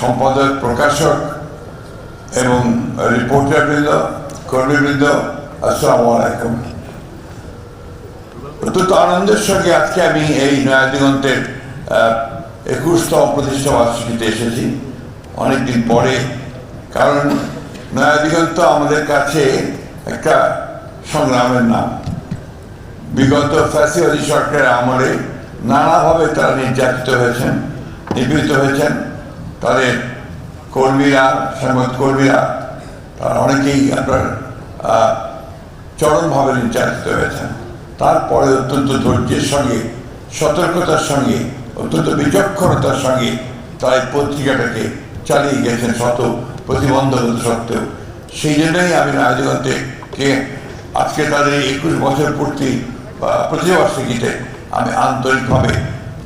সম্পাদক, প্রকাশক এবং রিপোর্টারবৃন্দ কর্মীবৃন্দ আসসালামু আলাইকুম। অত্যন্ত আনন্দের সঙ্গে আজকে আমি এই নয়া দিগন্তের একুশতম প্রতিষ্ঠা বার্ষিকীতে এসেছি। অনেকদিন পরে, কারণ নয়া দিগন্ত আমাদের কাছে একটা সংগ্রামের নাম। বিগত ফ্যাসিবাদী সরকারের আমলে নানাভাবে তারা নির্যাতিত হয়েছেন, নিপীড়িত হয়েছেন। তাদের কর্মীরা সংবাদ কর্মীরা, তারা অনেকেই আপনার চরমভাবে নির্যাতিত হয়েছেন। তারপরে অত্যন্ত ধৈর্যের সঙ্গে, সতর্কতার সঙ্গে, অত্যন্ত বিচক্ষণতার সঙ্গে তারা পত্রিকাটাকে চালিয়ে গেছেন শত প্রতিবন্ধকতা সত্ত্বেও। সেই জন্যই আমি রাজগঞ্জে কে আজকে তাদের একুশ বছর পূর্তি প্রতিবার্ষিকীতে আমি আন্তরিকভাবে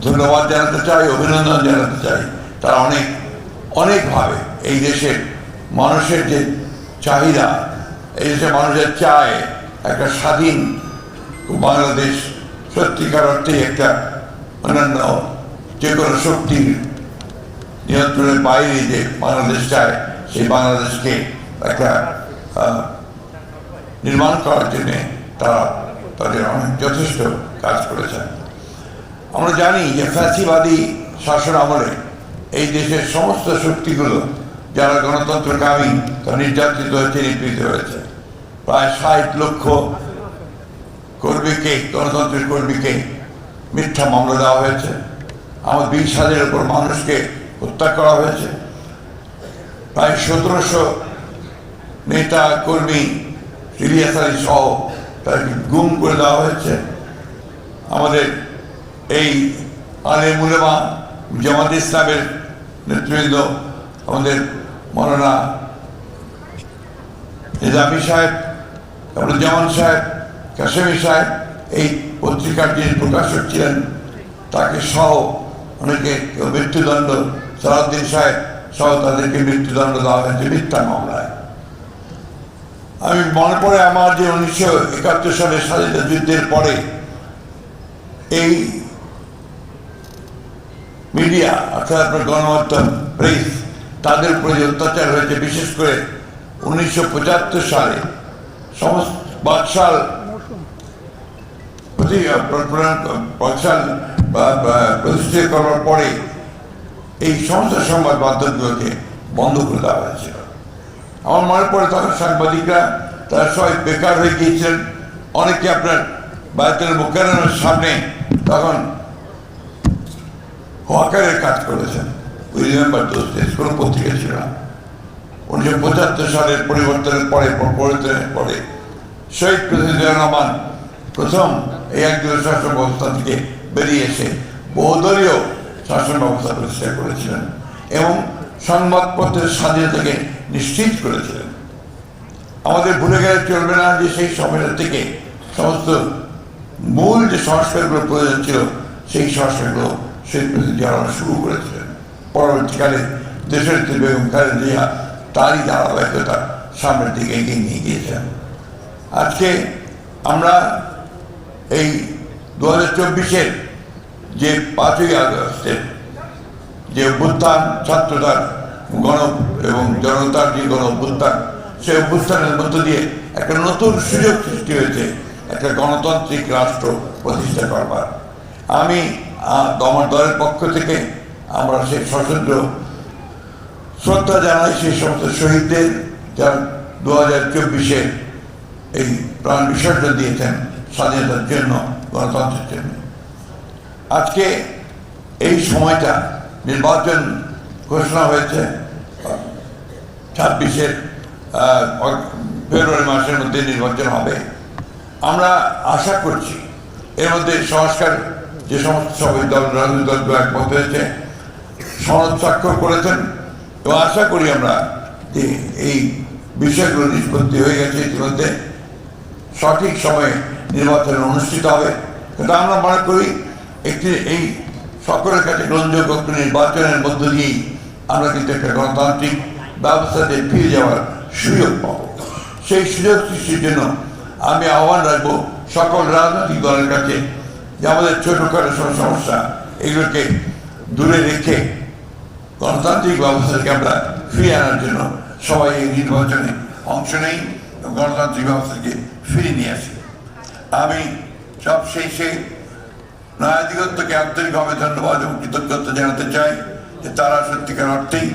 ধন্যবাদ জানাতে চাই, অভিনন্দন জানাতে চাই। তারা অনেক অনেকভাবে এই দেশের মানুষের যে চাহিদা, এই দেশের মানুষের চায় একটা স্বাধীন বাংলাদেশ। সত্যিকার অর্থেই একটা অন্যান্য যে কোনো শক্তির নিয়ন্ত্রণের বাইরে যে বাংলাদেশ চায়, সেই বাংলাদেশকে একটা নির্মাণ করার জন্য তারা তাদের অনেক যথেষ্ট কাজ করেছেন। আমরা জানি যে ফ্যাসিবাদী শাসন আমলে এই দেশের সমস্ত শক্তিগুলো যারা গণতন্ত্রকামী তারা নির্যাতিত হয়েছে নিপীড়িত হয়েছে। প্রায় ষাট লক্ষ কর্মীকে, গণতন্ত্রের কর্মীকে মিথ্যা মামলা দেওয়া হয়েছে। আমার বিশ হাজারের উপর মানুষকে হত্যা করা হয়েছে। প্রায় সতেরোশো নেতা, কর্মী আলী সহ তাদেরকে গুম করে দেওয়া হয়েছে। আমাদের এই আলে মুলেমা জামাত ইসলামের নেতৃবৃন্দ আমাদের মৌলানা নিজামী সাহেব জামান সাহেব কাশেমি সাহেব এই পত্রিকার যিনি প্রকাশক ছিলেন তাকে সহ অনেকে কেউ মৃত্যুদণ্ড সালাউদ্দিন সাহেব সহ তাদেরকে মৃত্যুদণ্ড দেওয়া হয়েছে মিথ্যা মামলায় আমি মনে পড়ে আমার যে উনিশশো একাত্তর সালের স্বাধীনতা যুদ্ধের পরে এই মিডিয়া, অর্থাৎ আপনার গণমাধ্যম, প্রেস, তাদের উপরে অত্যাচার হয়েছে। বিশেষ করে উনিশশো পঁচাত্তর সালে সমস্ত বাকশাল প্রতি- প্র- প্র- বাকশাল বা- বা- প্রতিষ্ঠিত করার পরে এই সমস্ত সংবাদ মাধ্যমগুলোকে বন্ধ করে দেওয়া হয়েছিল। আমার মনে পড়ে তখন সাংবাদিকরা, তারা সবাই বেকার হয়ে গিয়েছিলেন। অনেকে আপনার বায়তুল মুকাররমের সামনে তখন হকারের কাজ করেছেন। উই রিমেম্বার কোনো পত্রিকা ছিল না উনিশশো পঁচাত্তর সালের পরিবর্তনের পরে পরিবর্তনের পরে শহীদ প্রেসিডেন্ট রহমান প্রথম এই একদলীয় শাসন ব্যবস্থা থেকে বেরিয়ে এসে বহুদলীয় শাসন ব্যবস্থা প্রতিষ্ঠা করেছিলেন এবং সংবাদপত্রের স্বাধীনতাকে নিশ্চিত করেছিলেন। আমাদের ভুলে গেলে চলবে না যে সেই সময়টা থেকে সমস্ত মূল যে সংস্কারগুলো প্রয়োজন ছিল, সেই সংস্কারগুলো সেই যারা শুরু করেছিলেন পরবর্তীকালে দেশের বেগম খালেদা জিয়া, তারই ধারাবাহিকতা সামনের দিকে এগিয়ে নিয়ে গিয়েছেন। আজকে আমরা এই দু হাজার চব্বিশের যে পাঁচই আগস্টের যে অভ্যুত্থান, ছাত্রতার গণ এবং জনতার যে গণ অভ্যুত্থান, সেই অভ্যুত্থানের মধ্য দিয়ে একটা নতুন সুযোগ সৃষ্টি হয়েছে, একটা গণতান্ত্রিক রাষ্ট্র প্রতিষ্ঠা করবার। আমি আমার দলের পক্ষ থেকে আমরা সেই সশস্ত্র শ্রদ্ধা জানাই সেই সমস্ত শহীদদের যারা দু হাজার চব্বিশে এই প্রাণ বিসর্জন দিয়েছেন স্বাধীনতার জন্য, গণতন্ত্রের জন্য। আজকে এই সময়টা নির্বাচন ঘোষণা হয়েছে, ছাব্বিশের ফেব্রুয়ারি মাসের মধ্যে নির্বাচন হবে। আমরা আশা করছি এর মধ্যে সংস্কার যে সমস্ত সবাই দল রাজনৈতিক দলগুলো একমত হয়েছে, সনদ স্বাক্ষর করেছেন। এবং আশা করি আমরা যে এই বিষয়গুলো নিষ্পত্তি হয়ে গেছে ইতিমধ্যে। সঠিক সময়ে নির্বাচন অনুষ্ঠিত হবে। কিন্তু আমরা মনে করি একটি এই সকলের কাছে গ্রহণযোগ্য নির্বাচনের মধ্য দিয়েই আমরা কিন্তু একটা গণতান্ত্রিক ব্যবস্থাতে ফিরে যাওয়ার সুযোগ পাব। সেই সুযোগ সৃষ্টির জন্য আমি আহ্বান রাখব সকল রাজনৈতিক দলের কাছে যে আমাদের ছোটখাটো সব সমস্যা এগুলোকে দূরে রেখে গণতান্ত্রিক ব্যবস্থাকে আমরা ফিরিয়ে আনার জন্য সবাই এই নির্বাচনে অংশ নেই গণতান্ত্রিক ব্যবস্থাকে ফিরিয়ে নিয়ে আসি। আমি সব শেষে নয়াদিগত্যকে আন্তরিকভাবে ধন্যবাদ এবং কৃতজ্ঞতা জানাতে চাই যে তারা সত্যিকার অর্থেই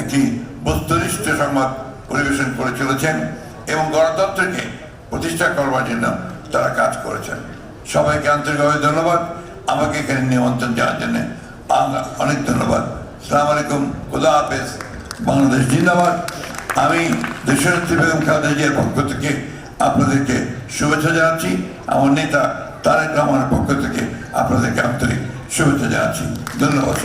একটি বস্তুনিষ্ঠ সংবাদ পরিবেশন করে চলেছেন এবং গণতন্ত্রকে প্রতিষ্ঠা করবার জন্য তারা কাজ করেছেন। সবাইকে আন্তরিকভাবে ধন্যবাদ। আমাকে এখানে নিমন্ত্রণ জানার জন্য অনেক ধন্যবাদ। সালাম আলাইকুম। খুদা হাফেজ। বাংলাদেশ জিন্দাবাদ। আমি দেশনেত্রী বেগম খালেদাজিয়ার পক্ষ থেকে আপনাদেরকে শুভেচ্ছা জানাচ্ছি। আমার নেতা তারেক রহমানের পক্ষ থেকে আপনাদেরকে আন্তরিক শুভেচ্ছা জানাচ্ছি। ধন্যবাদ